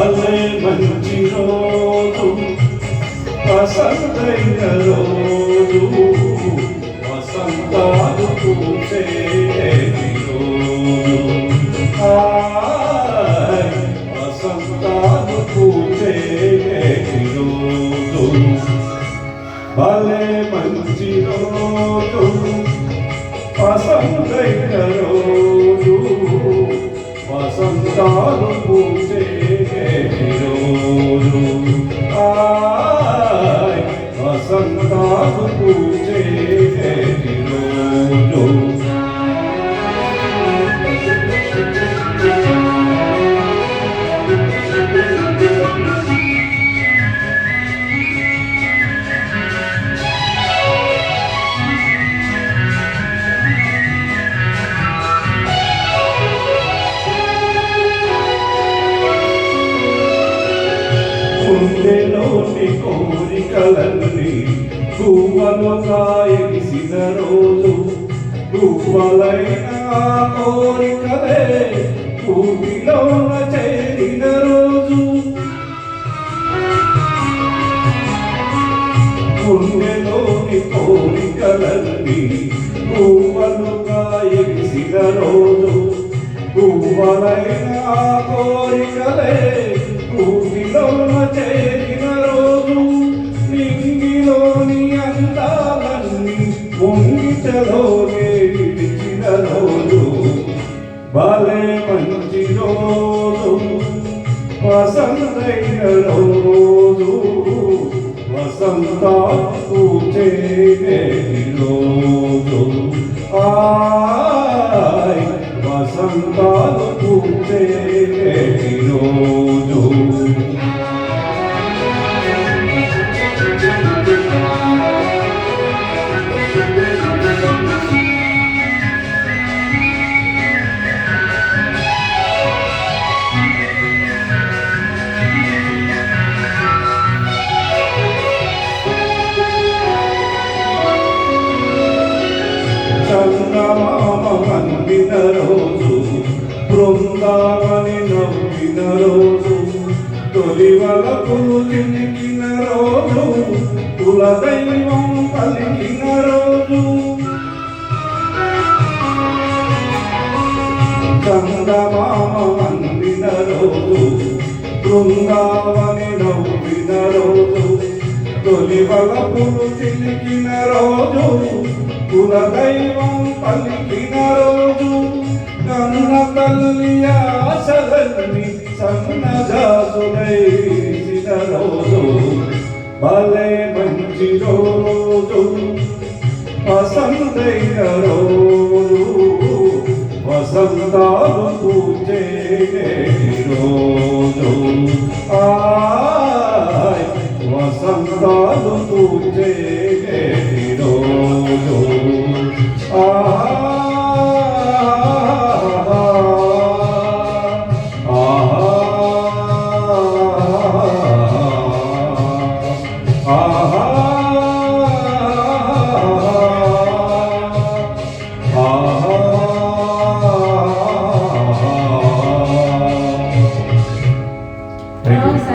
మంచి రోజు వసంతైన రోజు వసంతాలు పూసే రోజు. హాయ్ వసంతాలు పూసే రోజు. భలే మంచి రోజు వసంతైన రోజు వసంతాలు పూసే వసంతాలు పూసే రోజు గుండెలోని కోరికలన్నీ గువ్వలుగా ఎగిసిన రోజు గువ్వలైన ఆ కోరికలే భూమిలోన చేరిన రోజు. గుండెలోని కోరికలన్నీ గువ్వలుగా ఎగిసిన రోజు గువ్వలైన కోరికలే భూమిలోన చేరిన రోజు. భలే మంచి రోజు వసంతైన రోజు వసంత చేరే రోజు. ఆయ్ వసంత చేరే రోజు. తొలి వలపులు తిరిగిన రోజు కులదైవం పలికిన రోజు. చందమామ వండిన రోజు బృందావని నవ్విన రోజు. తొలి బలపులు తిరిగిన రోజు కుల దైవం పలికిన రోజు. కన్న తల్లి ఆశలని సన్నజాజులైసిన రోజు భలే మంచి రోజు పసందైన రోజు. Ah.